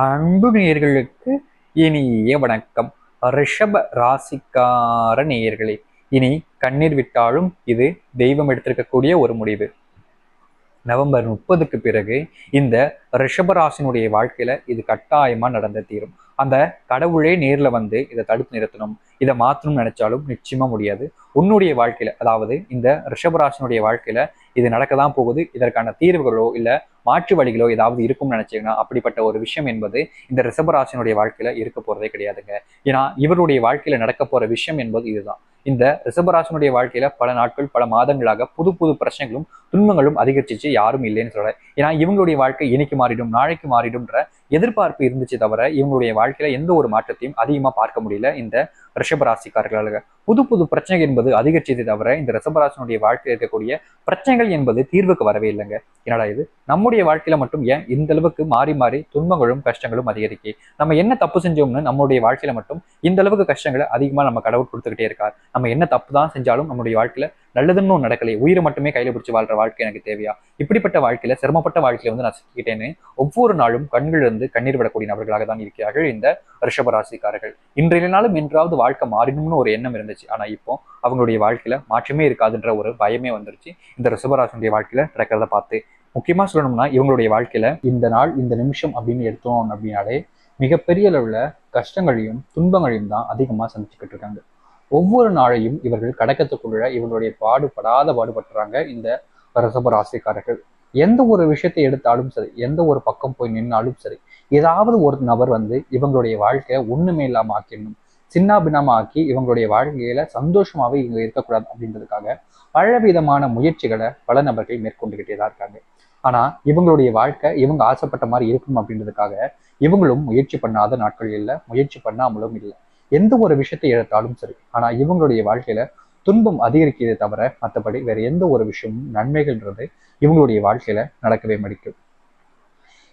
அன்பு நேயர்களுக்கு இனிய வணக்கம். ரிஷப ராசிக்கார நேயர்களே இனி கண்ணீர் விட்டாலும் இது தெய்வம் எடுத்திருக்கக்கூடிய ஒரு முடிவு. நவம்பர் முப்பதுக்கு பிறகு இந்த ரிஷப ராசினுடைய வாழ்க்கையில இது கட்டாயமா நடந்த தீரும். அந்த கடவுளே நேர்ல வந்து இதை தடுத்து நிறுத்தணும். இதை மாற்றணும்னு நினைச்சாலும் நிச்சயமா முடியாது. உன்னுடைய வாழ்க்கையில அதாவது இந்த ரிஷபராசனுடைய வாழ்க்கையில இது நடக்க தான் போகுது. இதற்கான தீர்வுகளோ இல்ல மாற்று வழிகளோ ஏதாவது இருக்கும்னு நினைச்சீங்கன்னா அப்படிப்பட்ட ஒரு விஷயம் என்பது இந்த ரிஷபராசனுடைய வாழ்க்கையில இருக்க போறதே கிடையாதுங்க. ஏன்னா இவருடைய வாழ்க்கையில நடக்க போற விஷயம் என்பது இதுதான். இந்த ரிஷபராசனுடைய வாழ்க்கையில பல நாட்கள் பல மாதங்களாக புது புது பிரச்சனைகளும் துன்பங்களும் அதிகரிச்சிச்சு யாரும் இல்லைன்னு சொல்ல ஏன்னா இவங்களுடைய வாழ்க்கை இன்னைக்கு மாறிடும் நாளைக்கு மாறிடும்ன்ற எதிர்பார்ப்பு இருந்துச்சு தவிர இவங்களுடைய வாழ்க்கையில எந்த ஒரு மாற்றத்தையும் அதிகமா பார்க்க முடியல இந்த ரிஷபராசிக்காரர்களாக புது புது பிரச்சனைகள் என்பது அதிகரிச்சதை தவிர இந்த ரிசபராசனுடைய வாழ்க்கையில் இருக்கக்கூடிய பிரச்சனைகள் என்பது தீர்வுக்கு வரவே இல்லைங்க. என்னடா இது? நம்முடைய வாழ்க்கையில மட்டும் ஏன் இந்த அளவுக்கு மாறி மாறி துன்பங்களும் கஷ்டங்களும் அதிகரிக்கு நம்ம என்ன தப்பு செஞ்சோம்னு நம்மளுடைய வாழ்க்கையில மட்டும் இந்த அளவுக்கு கஷ்டங்களை அதிகமா நம்ம கடவுள் கொடுத்துக்கிட்டே இருக்கார். நம்ம என்ன தப்பு தான் செஞ்சாலும் நம்மளுடைய வாழ்க்கையில நல்லதுன்னு ஒன்று நடக்கலை உயிரை மட்டுமே கையில பிடிச்சி வாழ்ற வாழ்க்கை எனக்கு தேவையா? இப்படிப்பட்ட வாழ்க்கையில சிரமப்பட்ட வாழ்க்கையில வந்து நான் சிக்கிக்கிட்டேன்னு ஒவ்வொரு நாளும் கண்கள் இருந்து கண்ணீர் விடக்கூடிய நபர்களாக தான் இருக்கிறார்கள் இந்த ரிஷபராசிக்காரர்கள். இன்றைய நாளும் என்றாவது வாழ்க்கை மாறிடும்னு ஒரு எண்ணம் இருந்துச்சு. ஆனா இப்போ அவங்களுடைய வாழ்க்கையில மாற்றமே இருக்காதுன்ற ஒரு பயமே வந்துருச்சு. இந்த ரிஷபராசினுடைய வாழ்க்கையில நடக்கிறத பார்த்து முக்கியமா சொல்லணும்னா இவங்களுடைய வாழ்க்கையில இந்த நாள் இந்த நிமிஷம் அப்படின்னு எடுத்தோம் அப்படின்னாலே மிகப்பெரிய அளவுல கஷ்டங்களையும் துன்பங்களையும் தான் அதிகமா சந்திச்சுக்கிட்டு இருக்காங்க. ஒவ்வொரு நாளையும் இவர்கள் கடக்கத்துக்குள்ள இவங்களுடைய பாடுபடாத பாடுபட்டுறாங்க இந்த ரிஷப ராசிக்காரர்கள். எந்த ஒரு விஷயத்தை எடுத்தாலும் சரி எந்த ஒரு பக்கம் போய் நின்னாலும் சரி ஏதாவது ஒரு நபர் வந்து இவங்களுடைய வாழ்க்கையை ஒண்ணுமே இல்லாம ஆக்கிடணும். சின்ன ஆக்கி இவங்களுடைய வாழ்க்கையில சந்தோஷமாவே இவங்க இருக்கக்கூடாது அப்படின்றதுக்காக பலவிதமான முயற்சிகளை பல நபர்கள் மேற்கொண்டுகிட்டே தான் இருக்காங்க. ஆனா இவங்களுடைய வாழ்க்கை இவங்க ஆசைப்பட்ட மாதிரி இருக்கணும் அப்படின்றதுக்காக இவங்களும் முயற்சி பண்ணாத நாட்கள் இல்லை முயற்சி பண்ணாமலும் இல்லை. எந்த ஒரு விஷயத்தை எடுத்தாலும் சரி ஆனா இவங்களுடைய வாழ்க்கையில துன்பம் அதிகரிக்கிறதே தவிர மற்றபடி வேற எந்த ஒரு விஷயமும் நன்மைகள்ன்றது இவங்களுடைய வாழ்க்கையில நடக்கவே மடிக்கும்.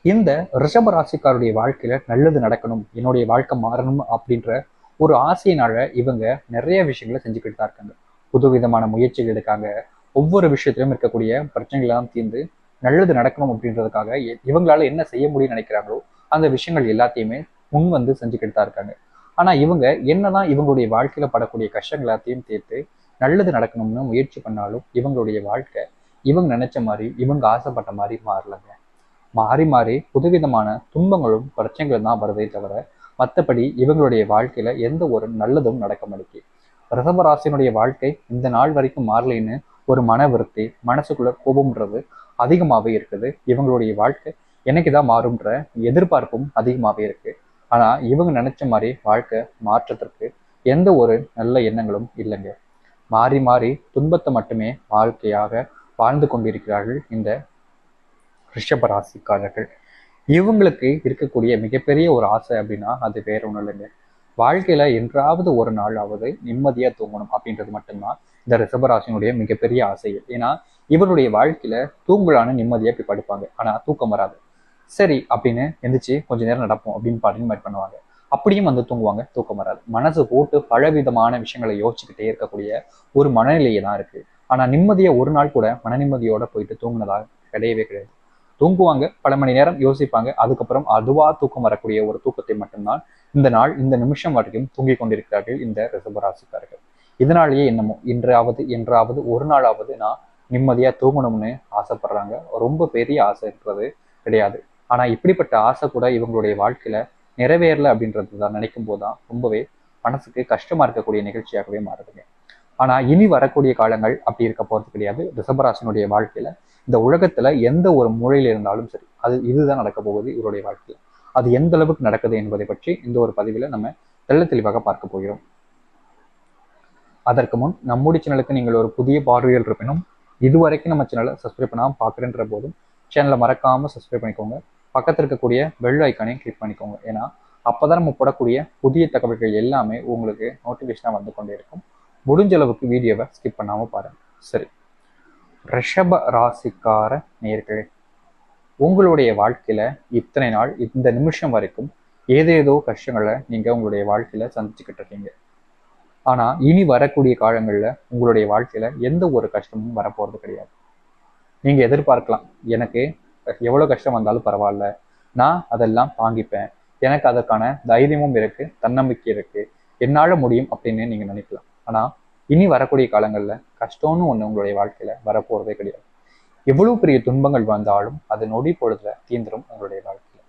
இந்த ரிஷப ராசிக்காருடைய வாழ்க்கையில நல்லது நடக்கணும் என்னுடைய வாழ்க்கை மாறணும் அப்படின்ற ஒரு ஆசையினால இவங்க நிறைய விஷயங்களை செஞ்சுக்கிட்டு தான் இருக்காங்க. புதுவிதமான முயற்சிகள் எடுக்காங்க. ஒவ்வொரு விஷயத்திலும் இருக்கக்கூடிய பிரச்சனைகளெல்லாம் தீர்ந்து நல்லது நடக்கணும் அப்படின்றதுக்காக இவங்களால என்ன செய்ய முடியும்னு நினைக்கிறாங்களோ அந்த விஷயங்கள் எல்லாத்தையுமே முன் வந்து செஞ்சுக்கிட்டு தான் இருக்காங்க. ஆனா இவங்க என்னதான் இவங்களுடைய வாழ்க்கையில படக்கூடிய கஷ்டங்கள் எல்லாத்தையும் தீர்த்து நல்லது நடக்கணும்னு முயற்சி பண்ணாலும் இவங்களுடைய வாழ்க்கை இவங்க நினைச்ச மாதிரி இவங்க ஆசைப்பட்ட மாதிரி மாறலங்க. மாறி மாறி புதுவிதமான துன்பங்களும் பிரச்சனைகளும் தான் வருதே தவிர மற்றபடி இவங்களுடைய வாழ்க்கையில எந்த ஒரு நல்லதும் நடக்க மாட்டேங்குது. ரிஷபராசினுடைய வாழ்க்கை இந்த நாள் வரைக்கும் மாறலைன்னு ஒரு மன விருத்தி மனசுக்குள்ள கோபம்ன்றது அதிகமாகவே இருக்குது. இவங்களுடைய வாழ்க்கை என்னைக்கு தான் மாறும்ன்ற எதிர்பார்ப்பும் அதிகமாகவே இருக்குது ஆனா இவங்க நினைச்ச மாதிரி வாழ்க்கை மாற்றத்திற்கு எந்த ஒரு நல்ல எண்ணங்களும் இல்லைங்க. மாறி மாறி துன்பத்தை மட்டுமே வாழ்க்கையாக வாழ்ந்து கொண்டிருக்கிறார்கள் இந்த ரிஷபராசிக்காரர்கள் இவங்களுக்கு இருக்கக்கூடிய மிகப்பெரிய ஒரு ஆசை அப்படின்னா அது வேற ஒன்றும் இல்லைங்க. வாழ்க்கையில என்றாவது ஒரு நாளாவது நிம்மதியா தூங்கணும் அப்படின்றது மட்டும்தான் இந்த ரிஷபராசினுடைய மிகப்பெரிய ஆசை ஏன்னா இவருடைய வாழ்க்கையில தூங்கலான நிம்மதியா போய் படுப்பாங்க. ஆனா தூக்கம் வராது. சரி அப்படின்னு எந்திரிச்சு கொஞ்ச நேரம் நடப்போம் அப்படின்னு பாட்டு பண்ணுவாங்க. அப்படியும் வந்து தூங்குவாங்க தூக்கம் வராது. மனசு போட்டு பலவிதமான விஷயங்களை யோசிச்சுக்கிட்டே இருக்கக்கூடிய ஒரு மனநிலையே தான் இருக்கு. ஆனா நிம்மதியை ஒரு நாள் கூட மன நிம்மதியோட போயிட்டு தூங்கினதா கிடையவே கிடையாது. தூங்குவாங்க பல மணி நேரம் யோசிப்பாங்க. அதுக்கப்புறம் அதுவா தூக்கம் வரக்கூடிய ஒரு தூக்கத்தை மட்டும்தான் இந்த நாள் இந்த நிமிஷம் வரைக்கும் தூங்கிக் கொண்டிருக்கிறார்கள் இந்த ரிசபராசிக்காரர்கள் இதனாலேயே என்னமோ இன்றாவது என்றாவது ஒரு நாளாவது நான் நிம்மதியா தூங்கணும்னு ஆசைப்படுறாங்க. ரொம்ப பெரிய ஆசை இருக்கிறது கிடையாது. ஆனா இப்படிப்பட்ட ஆசை கூட இவங்களுடைய வாழ்க்கையில நிறைவேறல அப்படின்றது தான் நினைக்கும் போதுதான் ரொம்பவே மனசுக்கு கஷ்டமா இருக்கக்கூடிய நிகழ்ச்சியாகவே மாறுதுங்க. ஆனா இனி வரக்கூடிய காலங்கள் அப்படி இருக்க போகிறது கிடையாது. ரிஷபராசினுடைய வாழ்க்கையில இந்த உலகத்துல எந்த ஒரு மூலையில இருந்தாலும் சரி அது இதுதான் நடக்க போகுது இவருடைய வாழ்க்கையில. அது எந்த அளவுக்கு நடக்குது என்பதை பற்றி இந்த ஒரு பதிவில் நம்ம தெள்ள தெளிவாக பார்க்க போகிறோம். அதற்கு முன் நம்முடைய சேனலுக்கு நீங்கள் ஒரு புதிய பார்வையில் இருப்பினும் இதுவரைக்கும் நம்ம சேனலை சப்ஸ்கிரைப் பண்ணாமல் பார்க்குறேன்ற போதும் சேனலை மறக்காம சப்ஸ்கிரைப் பண்ணிக்கோங்க. பக்கத்தில் இருக்கக்கூடிய பெல் ஐக்கானையும் கிளிக் பண்ணிக்கோங்க. ஏன்னா அப்போ தான் நம்ம போடக்கூடிய புதிய தகவல்கள் எல்லாமே உங்களுக்கு நோட்டிஃபிகேஷனாக வந்து கொண்டே இருக்கும். முடிஞ்ச அளவுக்கு வீடியோவை ஸ்கிப் பண்ணாமல் பாருங்கள் சரி. ரிஷப ராசிக்கார நேர்களே உங்களுடைய வாழ்க்கையில் இத்தனை நாள் இந்த நிமிஷம் வரைக்கும் ஏதேதோ கஷ்டங்களை நீங்கள் உங்களுடைய வாழ்க்கையில் சந்திச்சுக்கிட்டு இருக்கீங்க. ஆனால் இனி வரக்கூடிய காலங்களில் உங்களுடைய வாழ்க்கையில் எந்த ஒரு கஷ்டமும் வரப்போகிறது கிடையாது. நீங்கள் எதிர்பார்க்கலாம் எனக்கு எவ்வளவு கஷ்டம் வந்தாலும் பரவாயில்ல. நான் அதெல்லாம் தாங்கிப்பேன். எனக்கு அதற்கான தைரியமும் இருக்கு தன்னம்பிக்கை இருக்கு. என்னால முடியும் அப்படின்னு நீங்க நினைக்கலாம். ஆனா இனி வரக்கூடிய காலங்கள்ல கஷ்டம்னு ஒண்ணு உங்களுடைய வாழ்க்கையில வரப்போறதே கிடையாது. எவ்வளவு பெரிய துன்பங்கள் வந்தாலும் அது நொடி பொழுதுல தீந்துரும் உங்களுடைய வாழ்க்கையில.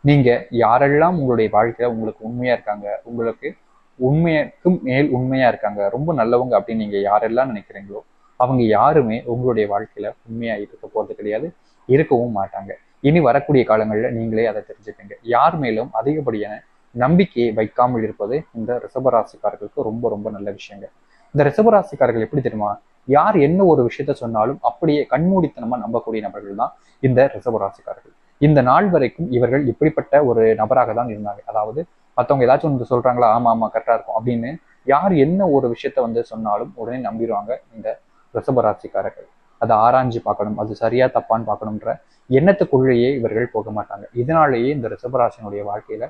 நீங்க யாரெல்லாம் உங்களுடைய வாழ்க்கையில உங்களுக்கு உண்மையா இருக்காங்க உங்களுக்கு உண்மைக்கு மேல் உண்மையா இருக்காங்க ரொம்ப நல்லவங்க அப்படின்னு நீங்க யாரெல்லாம் நினைக்கிறீங்களோ அவங்க யாருமே உங்களுடைய வாழ்க்கையில உண்மையா இருக்க போறது கிடையாது. இருக்கவும் மாட்டாங்க. இனி வரக்கூடிய காலங்களில் நீங்களே அதை தெரிஞ்சுக்கங்க. யார் மேலும் அதிகப்படியான நம்பிக்கையை வைக்காமல் இருப்பது இந்த ரிசபராசிக்காரர்களுக்கு ரொம்ப ரொம்ப நல்ல விஷயங்க. இந்த ரிசபராசிக்காரர்கள் எப்படி தெரியுமா? யார் என்ன ஒரு விஷயத்த சொன்னாலும் அப்படியே கண்மூடித்தனமா நம்பக்கூடிய நபர்கள் தான் இந்த ரிசபராசிக்காரர்கள் இந்த நாள் வரைக்கும் இவர்கள் இப்படிப்பட்ட ஒரு நபராக தான் இருந்தாங்க. அதாவது மற்றவங்க ஏதாச்சும் ஒன்று சொல்றாங்களா ஆமா ஆமா கரெக்டா இருக்கும் அப்படின்னு யார் என்ன ஒரு விஷயத்த வந்து சொன்னாலும் உடனே நம்பிடுவாங்க இந்த ரிசபராசிக்காரர்கள் அதை ஆராய்ஞ்சு பார்க்கணும் அது சரியா தப்பான்னு பார்க்கணுன்ற எண்ணத்துக்குள்ளேயே இவர்கள் போக மாட்டாங்க. இதனாலேயே இந்த ரிஷபராசினுடைய வாழ்க்கையில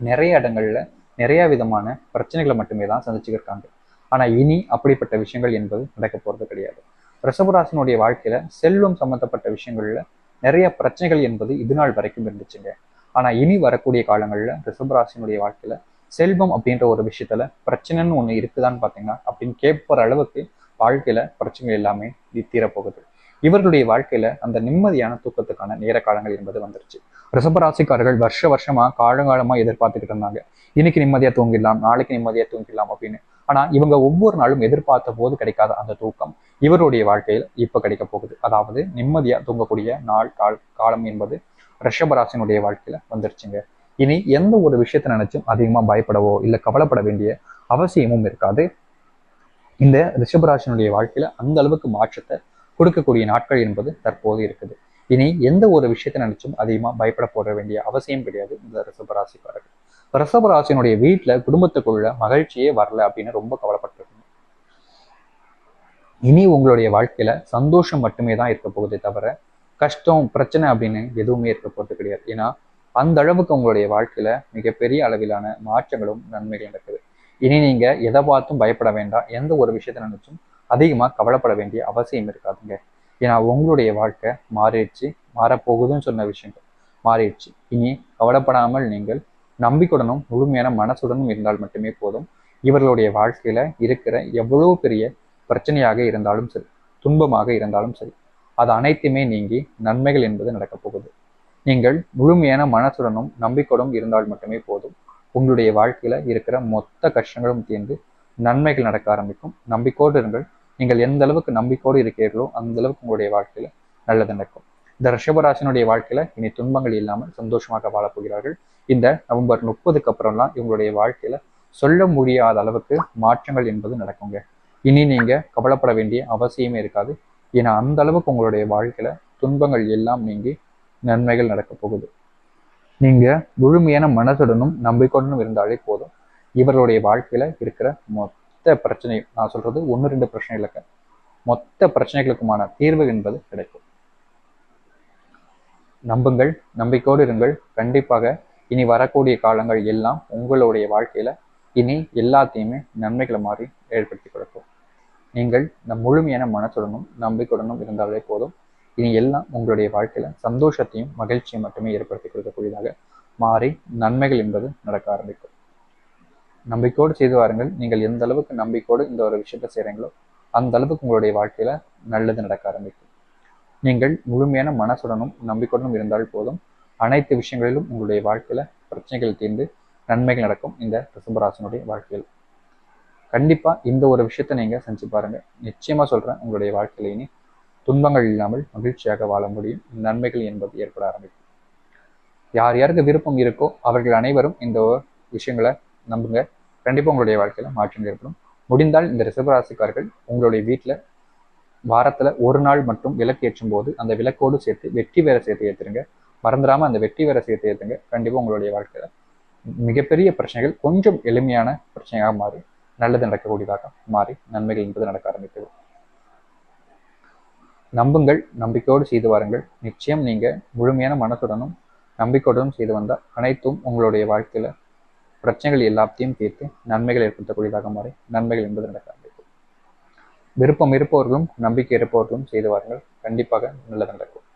நிறைய இடங்கள்ல நிறைய விதமான பிரச்சனைகளை மட்டுமே தான் சந்திச்சுக்கிருக்காங்க. ஆனா இனி அப்படிப்பட்ட விஷயங்கள் என்பது நடக்க போறது கிடையாது. ரிஷபராசினுடைய வாழ்க்கையில செல்வம் சம்பந்தப்பட்ட விஷயங்கள்ல நிறைய பிரச்சனைகள் என்பது இது நாள் வரைக்கும் இருந்துச்சுங்க. ஆனா இனி வரக்கூடிய காலங்கள்ல ரிஷபராசினுடைய வாழ்க்கையில செல்வம் அப்படின்ற ஒரு விஷயத்துல பிரச்சனைன்னு ஒண்ணு இருக்குதான்னு பாத்தீங்கன்னா அப்படின்னு கேட்பற அளவுக்கு வாழ்க்கையில பிரச்சனைகள் எல்லாமே தீரப்போகுது. இவர்களுடைய வாழ்க்கையில அந்த நிம்மதியான தூக்கத்துக்கான நேர காலங்கள் என்பது வந்துருச்சு. ரிஷபராசிக்காரர்கள் வருஷ வருஷமா காலங்காலமா எதிர்பார்த்துக்கிட்டு இருந்தாங்க. இன்னைக்கு நிம்மதியா தூங்கிடலாம் நாளைக்கு நிம்மதியா தூங்கிடலாம் அப்படின்னு. ஆனா இவங்க ஒவ்வொரு நாளும் எதிர்பார்த்த போது கிடைக்காத அந்த தூக்கம் இவருடைய வாழ்க்கையில் இப்ப கிடைக்க போகுது. அதாவது நிம்மதியா தூங்கக்கூடிய நாள் கால் காலம் என்பது ரிஷபராசினுடைய வாழ்க்கையில வந்துருச்சுங்க. இனி எந்த ஒரு விஷயத்தை நினைச்சும் அதிகமா பயப்படவோ இல்ல கவலைப்பட வேண்டிய அவசியமும் இருக்காது. இந்த ரிஷபராசினுடைய வாழ்க்கையில அந்த அளவுக்கு மாற்றத்தை கொடுக்கக்கூடிய நாட்கள் என்பது தற்போது இருக்குது. இனி எந்த ஒரு விஷயத்தை நினைச்சும் அதிகமா பயப்பட போட வேண்டிய அவசியம் கிடையாது இந்த ரிஷபராசிக்காரர்கள். ரிஷபராசினுடைய வீட்டுல குடும்பத்துக்குள்ள மகிழ்ச்சியே வரல அப்படின்னு ரொம்ப கவலைப்பட்டிருக்கணும் இனி உங்களுடைய வாழ்க்கையில சந்தோஷம் மட்டுமே தான் இருக்க போகுதே தவிர கஷ்டம் பிரச்சனை அப்படின்னு எதுவுமே இருக்க போகிறது கிடையாது. ஏன்னா அந்த அளவுக்கு உங்களுடைய வாழ்க்கையில மிகப்பெரிய அளவிலான மாற்றங்களும் நன்மைகள் நடக்குது. இனி நீங்க எதை பார்த்தும் பயப்பட வேண்டாம். எந்த ஒரு விஷயத்த நினைச்சும் அதிகமாக கவலைப்பட வேண்டிய அவசியம் இருக்காதுங்க. ஏன்னா உங்களுடைய வாழ்க்கை மாறிடுச்சு. மாறப்போகுதுன்னு சொன்ன விஷயங்கள் மாறிடுச்சு. இனி கவலைப்படாமல் நீங்கள் நம்பிக்கையுடனும் முழுமையான மனசுடனும் இருந்தால் மட்டுமே போதும். இவர்களுடைய வாழ்க்கையில இருக்கிற எவ்வளவு பெரிய பிரச்சனையாக இருந்தாலும் சரி துன்பமாக இருந்தாலும் சரி அது அனைத்துமே நீங்கி நன்மைகள் என்பது நடக்கப் போகுது. நீங்கள் முழுமையான மனசுடனும் நம்பிக்கையுடன் இருந்தால் மட்டுமே போதும். உங்களுடைய வாழ்க்கையில இருக்கிற மொத்த கஷ்டங்களும் தீர்ந்து நன்மைகள் நடக்க ஆரம்பிக்கும். நம்பிக்கோடு இருங்கள். நீங்கள் எந்த அளவுக்கு நம்பிக்கோடு இருக்கிறீர்களோ அந்த அளவுக்கு உங்களுடைய வாழ்க்கையில நல்லது நடக்கும். இந்த ரிஷபராசினுடைய வாழ்க்கையில இனி துன்பங்கள் இல்லாமல் சந்தோஷமாக வாழப்போகிறார்கள் இந்த நவம்பர் முப்பதுக்கு அப்புறம்லாம் இவங்களுடைய வாழ்க்கையில சொல்ல முடியாத அளவுக்கு மாற்றங்கள் என்பது நடக்குங்க. இனி நீங்க கவலைப்பட வேண்டிய அவசியமே இருக்காது. ஏன்னா அந்த அளவுக்கு உங்களுடைய வாழ்க்கையில துன்பங்கள் எல்லாம் நீங்கி நன்மைகள் நடக்க போகுது. நீங்க முழுமையான மனசுடனும் நம்பிக்கையுடனும் இருந்தாலே போதும். இவர்களுடைய வாழ்க்கையில இருக்கிற மொத்த பிரச்சனையும் நான் சொல்றது ஒன்று ரெண்டு பிரச்சனைகளுக்கு மொத்த பிரச்சனைகளுக்குமான தீர்வு என்பது கிடைக்கும். நம்புங்கள் நம்பிக்கையோடு இருங்கள். கண்டிப்பாக இனி வரக்கூடிய காலங்கள் எல்லாம் உங்களுடைய வாழ்க்கையில இனி எல்லாத்தையுமே நன்மைகளை மாறி ஏற்படுத்தி கொடுக்கும். நீங்கள் நம் முழுமையான மனசுடனும் நம்பிக்கையுடனும் இருந்தாலே போதும். இனி எல்லாம் உங்களுடைய வாழ்க்கையில சந்தோஷத்தையும் மகிழ்ச்சியும் மட்டுமே ஏற்படுத்தி கொடுக்கக்கூடியதாக மாறி நன்மைகள் என்பது நடக்க ஆரம்பிக்கும். நம்பிக்கையோடு செய்து வாருங்கள். நீங்கள் எந்த அளவுக்கு நம்பிக்கையோடு இந்த ஒரு விஷயத்த செய்கிறீங்களோ அந்த அளவுக்கு உங்களுடைய வாழ்க்கையில நல்லது நடக்க ஆரம்பிக்கும். நீங்கள் முழுமையான மனசுடனும் நம்பிக்கையுடனும் இருந்தால் போதும். அனைத்து விஷயங்களிலும் உங்களுடைய வாழ்க்கையில பிரச்சனைகள் தீர்ந்து நன்மைகள் நடக்கும் இந்த ரிசம்பராசனுடைய வாழ்க்கையில். கண்டிப்பா இந்த ஒரு விஷயத்த நீங்க செஞ்சு பாருங்க. நிச்சயமா சொல்றேன். உங்களுடைய வாழ்க்கையில இனி துன்பங்கள் இல்லாமல் மகிழ்ச்சியாக வாழ முடியும். நன்மைகள் என்பது ஏற்பட ஆரம்பிக்கும். யார் யாருக்கு விருப்பம் இருக்கோ அவர்கள் அனைவரும் இந்த விஷயங்களை நம்புங்க. கண்டிப்பாக உங்களுடைய வாழ்க்கையில் மாற்றம் ஏற்படும். முடிந்தால் இந்த ரிசர்வராசிக்காரர்கள் உங்களுடைய வீட்டில் வாரத்தில் ஒரு நாள் மட்டும் விளக்கு ஏற்றும் போது அந்த விளக்கோடு சேர்த்து வெற்றி வேற சேர்த்து ஏற்றுருங்க மறந்துடாமல் அந்த வெற்றி வேற சேர்த்து ஏற்றுங்க கண்டிப்பாக உங்களுடைய வாழ்க்கையில் மிகப்பெரிய பிரச்சனைகள் கொஞ்சம் எளிமையான பிரச்சனையாக மாறி நல்லது நடக்கக்கூடியதாக மாறி நன்மைகள் என்பது நடக்க ஆரம்பிக்கிறது. நம்புங்கள் நம்பிக்கையோடு செய்து வாருங்கள். நிச்சயம் நீங்கள் முழுமையான மனசுடனும் நம்பிக்கையுடனும் செய்து வந்தால் அனைத்தும் உங்களுடைய வாழ்க்கையில் பிரச்சனைகள் எல்லாத்தையும் தீர்த்து நன்மைகள் ஏற்படுத்தக்கூடியதாக மாறி நன்மைகள் என்பது நடக்க ஆரம்பிக்கும் விருப்பம் இருப்பவர்களும் நம்பிக்கை இருப்பவர்களும் செய்து வாருங்கள். கண்டிப்பாக நல்லது நடக்கும்.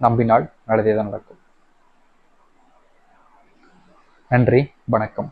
நம்பினால் நல்லதே தான் நடக்கும். நன்றி வணக்கம்.